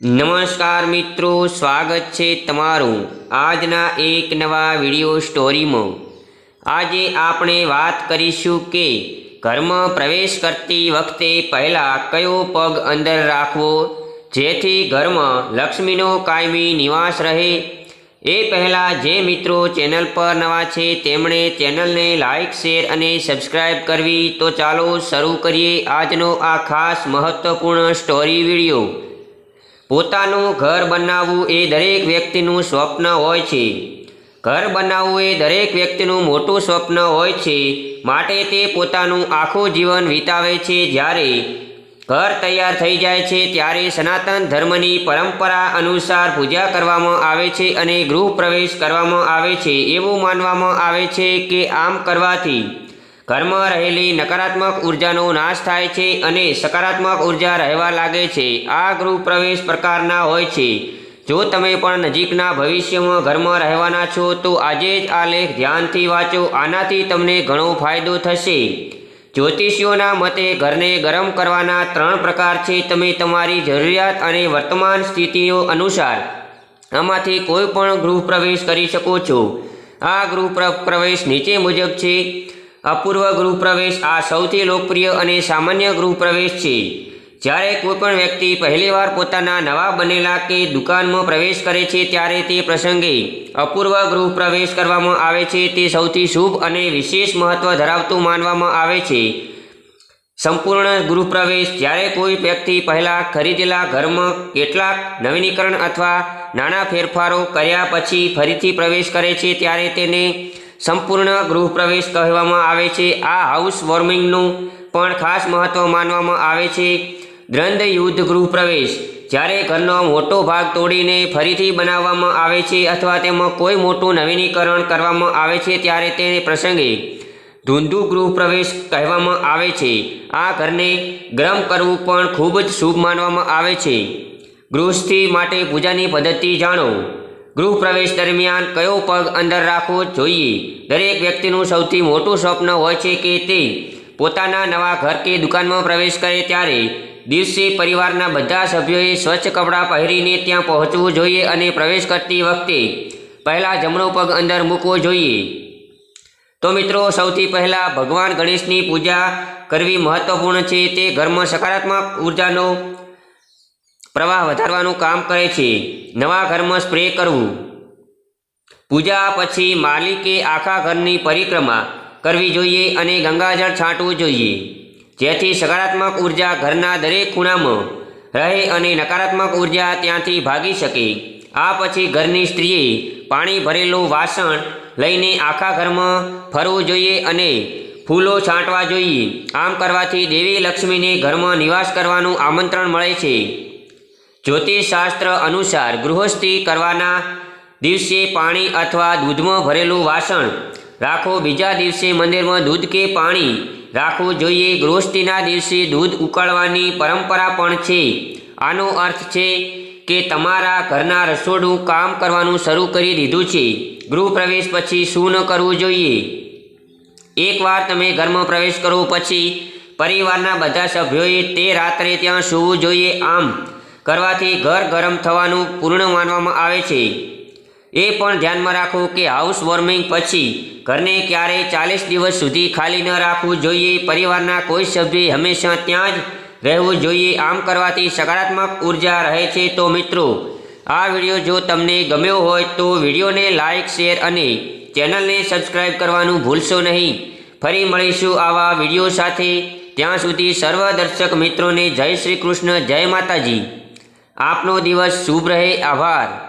નમસ્કાર મિત્રો, સ્વાગત છે તમારું આજના એક નવા વીડિયો સ્ટોરીમાં. આજે આપણે વાત કરીશું કે ઘરમાં પ્રવેશ કરતી વખતે પહેલાં કયો પગ અંદર રાખવો, જેથી ઘરમાં લક્ષ્મીનો કાયમી નિવાસ રહે. એ પહેલાં જે મિત્રો ચેનલ પર નવા છે, તેમણે ચેનલને લાઇક શેર અને સબસ્ક્રાઇબ કરવી તો ચાલો શરૂ કરીએ આજનો આ ખાસ મહત્વપૂર્ણ સ્ટોરી વીડિયો. પોતાનું ઘર બનાવવું એ દરેક વ્યક્તિનું સ્વપ્ન હોય છે. ઘર બનાવવું એ દરેક વ્યક્તિનું મોટું સ્વપ્ન હોય છે. માટે તે પોતાનું આખું જીવન વિતાવે છે જ્યારે ઘર તૈયાર થઈ જાય છે ત્યારે સનાતન ધર્મની પરંપરા અનુસાર પૂજા કરવામાં આવે છે અને ગૃહ પ્રવેશ કરવામાં આવે છે. એવું માનવામાં આવે છે કે આમ કરવાથી ઘરમાં રહેલી નકારાત્મક ઉર્જાનો નાશ થાય છે અને સકારાત્મક ઊર્જા રહેવા લાગે છે. આ ગૃહ પ્રવેશ પ્રકારના હોય છે. જો તમે પણ નજીકના ભવિષ્યમાં ઘરમાં રહેવાના છો, તો આજે જ આ લેખ ધ્યાનથી વાંચો. આનાથી તમને ઘણો ફાયદો થશે. જ્યોતિષીઓના મતે, ઘરને ગરમ કરવાના ત્રણ પ્રકાર છે. તમે તમારી જરૂરિયાત અને વર્તમાન સ્થિતિઓ અનુસાર આમાંથી કોઈ પણ ગૃહ પ્રવેશ કરી શકો છો. આ ગૃહ પ્રવેશ નીચે મુજબ છે. અપૂર્વ ગૃહપ્રવેશ આ સૌથી લોકપ્રિય અને સામાન્ય ગૃહપ્રવેશ છે. જ્યારે કોઈપણ વ્યક્તિ પહેલીવાર પોતાના નવા બનેલા કે દુકાનમાં પ્રવેશ કરે છે ત્યારે તે પ્રસંગે અપૂર્વ ગૃહપ્રવેશ કરવામાં આવે છે. તે સૌથી શુભ અને વિશેષ મહત્ત્વ ધરાવતું માનવામાં આવે છે. સંપૂર્ણ ગૃહપ્રવેશ જ્યારે કોઈ વ્યક્તિ પહેલાં ખરીદેલા ઘરમાં કેટલાક નવીનીકરણ અથવા નાના ફેરફારો કર્યા પછી ફરીથી પ્રવેશ કરે છે ત્યારે તેને સંપૂર્ણ ગૃહ પ્રવેશ કહેવામાં આવે છે. આ હાઉસ વોર્મિંગનું પણ ખાસ મહત્વ માનવામાં આવે છે. દ્રંદ યુદ્ધ ગૃહ પ્રવેશ જ્યારે ઘરનો મોટો ભાગ તોડીને ફરીથી બનાવવામાં આવે છે અથવા તેમાં કોઈ મોટું નવીનીકરણ કરવામાં આવે છે, ત્યારે તે પ્રસંગે ધૂંધુ ગૃહ પ્રવેશ કહેવામાં આવે છે. આ ઘરને ગરમ કરવું પણ ખૂબ જ શુભ માનવામાં આવે છે. ગૃહસ્થી માટે પૂજાની પદ્ધતિ જાણો. ગૃહ પ્રવેશ દરમિયાન કયો પગ અંદર રાખવો જોઈએ? દરેક વ્યક્તિનું સૌથી મોટું સ્વપ્ન હોય છે કે તે પોતાના નવા ઘર કે દુકાનમાં પ્રવેશ કરે ત્યારે દિવસે પરિવારના બધા સભ્યોએ સ્વચ્છ કપડાં પહેરીને ત્યાં પહોંચવું જોઈએ અને પ્રવેશ કરતી વખતે પહેલાં જમણો પગ અંદર મૂકવો જોઈએ. તો મિત્રો, સૌથી પહેલાં ભગવાન ગણેશની પૂજા કરવી મહત્વપૂર્ણ છે. તે ઘરમાં સકારાત્મક ઉર્જાનો પ્રવાહ વધારવાનું કામ કરે છે. નવા ઘરમાં સ્પ્રે કરવું. પૂજા પછી માલિકે આખા ઘરની પરિક્રમા કરવી જોઈએ અને ગંગાજળ છાંટવું જોઈએ. જેથી સકારાત્મક ઊર્જા ઘરના દરેક ખૂણામાં રહે અને નકારાત્મક ઊર્જા ત્યાંથી ભાગી શકે. આ પછી ઘરની સ્ત્રીએ પાણી ભરેલું વાસણ લઈને આખા ઘરમાં ફરવું જોઈએ અને ફૂલો છાંટવા જોઈએ. આમ કરવાથી દેવી લક્ષ્મીને ઘરમાં નિવાસ કરવાનું આમંત્રણ મળે છે. જ્યોતિષશાસ્ત્ર અનુસાર ગૃહસ્થી કરવાના દિવસે પાણી અથવા દૂધમાં ભરેલું વાસણ રાખો. બીજા દિવસે મંદિરમાં દૂધ કે પાણી રાખવું જોઈએ. ગૃહસ્થીના દિવસે દૂધ ઉકાળવાની પરંપરા પણ છે. આનો અર્થ છે કે તમારા ઘરના રસોડું કામ કરવાનું શરૂ કરી દીધું છે. ગૃહ પ્રવેશ પછી શું ન કરવું જોઈએ? એકવાર તમે ઘરમાં પ્રવેશ કરો પછી પરિવારના બધા સભ્યોએ તે રાત્રે ત્યાં સૂવું જોઈએ. આમ કરવાથી ઘર ગરમ થવાનું પૂર્ણ માનવામાં આવે છે. એ પણ ધ્યાનમાં રાખો કે હાઉસ વોર્મિંગ પછી ઘરને ક્યારેય ચાલીસ દિવસ સુધી ખાલી ન રાખવું જોઈએ, પરિવારના કોઈ સભ્ય હંમેશા ત્યાં જ રહેવું જોઈએ. આમ કરવાથી સકારાત્મક ઊર્જા રહે છે. તો મિત્રો, આ વીડિયો જો તમને ગમ્યો હોય તો વિડીયોને લાઇક શેર અને ચેનલને સબસ્ક્રાઇબ કરવાનું ભૂલશો નહીં. ફરી મળીશું આવા વીડિયો સાથે. ત્યાં સુધી સર્વ દર્શક મિત્રોને જય શ્રી કૃષ્ણ, જય માતાજી. આપનો દિવસ શુભ રહે. આભાર.